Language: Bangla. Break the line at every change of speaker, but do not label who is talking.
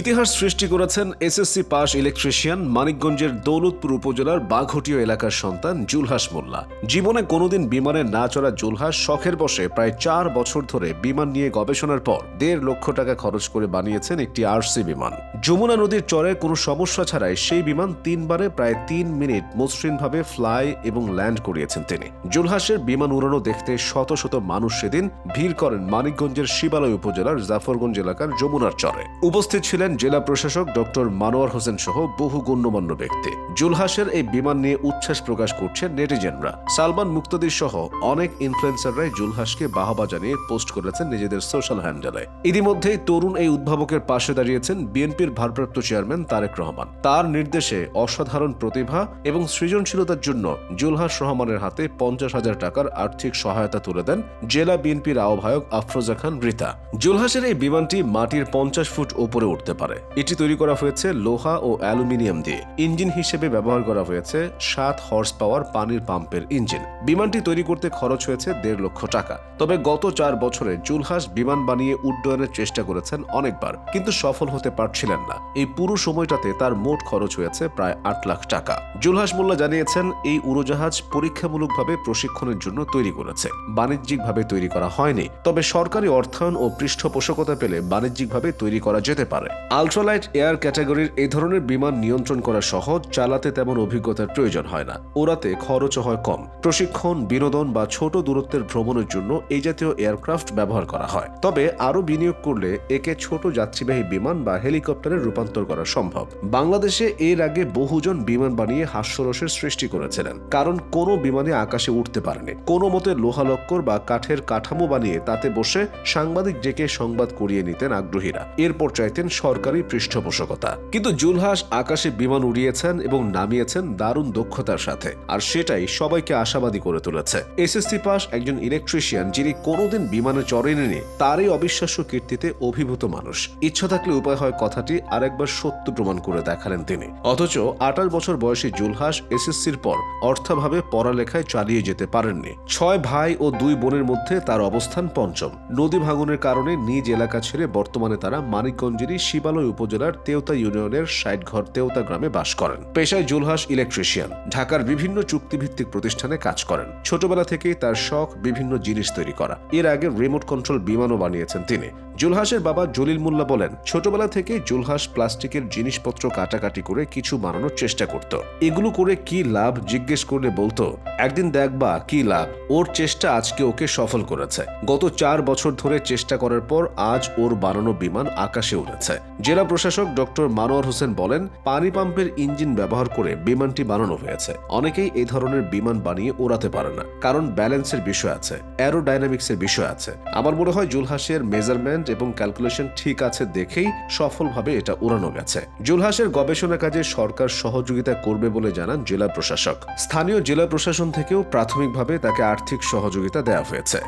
ইতিহাস সৃষ্টি করেছেন এসএসসি পাস ইলেকট্রিশিয়ান মানিকগঞ্জের দৌলতপুর উপজেলার বাঘটিয়া এলাকার সন্তান জুলহাস মোল্লা। জীবনে কোনোদিন বিমানে না চড়া জুলহাস শখের বসে প্রায় চার বছর ধরে বিমান নিয়ে গবেষণার পর দেড় লক্ষ টাকা খরচ করে বানিয়েছেন একটি আরসি বিমান। যমুনা নদীর চরে কোনো সমস্যা ছাড়াই সেই বিমান তিনবারে প্রায় তিন মিনিট মসৃণভাবে ফ্লাই এবং ল্যান্ড করিয়েছেন তিনি। জুলহাসের বিমান উড়ানো দেখতে শত শত মানুষ সেদিন ভিড় করেন মানিকগঞ্জের শিবালয় উপজেলার জাফরগঞ্জ এলাকার যমুনার চরে। উপস্থিত ছিলেন জেলা প্রশাসক ডক্টর মানোয়ার হোসেন সহ বহু গণ্যমান্য ব্যক্তি। জুলহাসের এই বিমান নিয়ে উচ্ছ্বাস প্রকাশ করছেন নেটিজেনরা। সালমান মুক্তদির সহ অনেক ইনফ্লুয়েন্সাররাই জুলহাসকে বাহবা জানিয়ে পোস্ট করেছেন নিজেদের সোশ্যাল হ্যান্ডেলে ইতিমধ্যেই তরুণ এই উদ্ভাবকের পাশে দাঁড়িয়েছেন বিএনপির ভারপ্রাপ্ত চেয়ারম্যান তারেক রহমান। তার নির্দেশে অসাধারণ প্রতিভা এবং সৃজনশীলতার জন্য জুলহাস রহমানের হাতে পঞ্চাশ হাজার টাকার আর্থিক সহায়তা তুলে দেন জেলা বিএনপির আহ্বায়ক আফরোজা খান রিতা। জুলহাসের এই বিমানটি মাটির পঞ্চাশ ফুট ওপরে উঠতে পারে। এটি তৈরি করা হয়েছে লোহা ও অ্যালুমিনিয়াম দিয়ে। ইঞ্জিন হিসেবে ব্যবহার করা হয়েছে সাত হর্স পাওয়ার পানির পাম্পের ইঞ্জিন। বিমানটি তৈরি করতে খরচ হয়েছে দেড় লক্ষ টাকা। তবে গত চার বছরে জুলহাস বিমান বানিয়ে উড্ডয়নের চেষ্টা করেছেন অনেকবার, কিন্তু সফল হতে পারছিলেন না। এই পুরো সময়টাতে তার মোট খরচ হয়েছে প্রায় আট লাখ টাকা। জুলহাস মোল্লা জানিয়েছেন, এই উড়োজাহাজ পরীক্ষামূলকভাবে প্রশিক্ষণের জন্য তৈরি করেছে। বাণিজ্যিকভাবে তৈরি করা হয়নি, তবে সরকারি অর্থায়ন ও পৃষ্ঠপোষকতা পেলে বাণিজ্যিকভাবে তৈরি করা যেতে পারে। আলট্রালাইট এয়ার ক্যাটাগরির এই ধরনের বিমান নিয়ন্ত্রণ করা সহজ, চালাতে তেমন অভিজ্ঞতার প্রয়োজন হয় না। ওরাতে খরচও হয় কম। প্রশিক্ষণ, বিনোদন বা ছোট দূরত্বের ভ্রমণের জন্য এই জাতীয় এয়ারক্রাফট ব্যবহার করা হয়। তবে আরও বিনিয়োগ করলে একে ছোট যাত্রীবাহী বিমান বা হেলিকপ্টারে রূপান্তর করা সম্ভব। বাংলাদেশে এর আগে বহুজন বিমান বানিয়ে হাস্যরসের সৃষ্টি করেছিলেন। কারণ কোনো বিমানে আকাশে উঠতে পারেনি। কোনো মতে লোহালক্কর বা কাঠের কাঠামো বানিয়ে তাতে বসে সাংবাদিক ডেকে সংবাদ করিয়ে নিতেন আগ্রহীরা। এরপর চাইতেন সরকারি পৃষ্ঠপোষকতা। কিন্তু জুলহাস আকাশে বিমান উড়িয়েছেন এবং নামিয়েছেন দারুণ দক্ষতার সাথে। আর সেটাই সবাইকে আশাবাদী করে তুলেছে। এসএসসি পাস একজন ইলেকট্রিশিয়ান যিনি কোনোদিন বিমানে চড়েননি তারই অবিশ্বাস্য কীর্তিতে অভিভূত মানুষ। ইচ্ছা থাকলে উপায় হয় কথাটি আরেকবার সত্য প্রমাণ করে দেখালেন তিনি। অথচ আঠাশ বছর বয়সী জুলহাস এসএসসির পর অর্থাভাবে পড়ালেখায় চালিয়ে যেতে পারেননি। ছয় ভাই ও দুই বোনের মধ্যে তার অবস্থান পঞ্চম। নদী ভাঙনের কারণে নিজ এলাকা ছেড়ে বর্তমানে তারা মানিকগঞ্জেরই শিবালয় উপজেলার তেওতা ইউনিয়নের ষাটঘর তেওতা গ্রামে বাস করেন। পেশায় জুলহাস ইলেকট্রিশিয়ান। ঢাকার বিভিন্ন চুক্তিভিত্তিক প্রতিষ্ঠানে কাজ করেন। ছোটবেলা থেকেই তার শখ বিভিন্ন জিনিস তৈরি করা। এর আগে রিমোট কন্ট্রোল বিমানও বানিয়েছেন তিনি। জুলহাসের বাবা জলিল মোল্লা বলেন, ছোটবেলা থেকে জুলহাস প্লাস্টিকের জিনিসপত্র কাটাকাটি করে কিছু বানানোর চেষ্টা করত। এগুলো করে কি লাভ জিজ্ঞেস করলে বলতো, একদিন দেখবা কি লাভ? ওর চেষ্টা আজকে ওকে সফল করেছে। গত চার বছর ধরে চেষ্টা করার পর আজ ওর বানানো বিমান আকাশে উড়েছে। জেলা প্রশাসক ডক্টর মানোয়ার হোসেন বলেন, পানি পাম্পের ইঞ্জিন ব্যবহার করে বিমানটি বানানো হয়েছে। অনেকেই এই ধরনের বিমান বানিয়ে ওড়াতে পারে না, কারণ ব্যালেন্সের বিষয় আছে অ্যারোডাইনামিক্সের বিষয় আছে। আমার মনে হয় জুলহাসের মেজারমেন্ট এবং ক্যালকুলেশন ঠিক আছে দেখেই সফলভাবে এটা উড়ানো গেছে। জুলহাসের গবেষণা কাজে সরকার সহযোগিতা করবে বলে জানান জেলা প্রশাসক। স্থানীয় জেলা প্রশাসন থেকেও প্রাথমিকভাবে তাকে আর্থিক সহযোগিতা দেওয়া হয়েছে।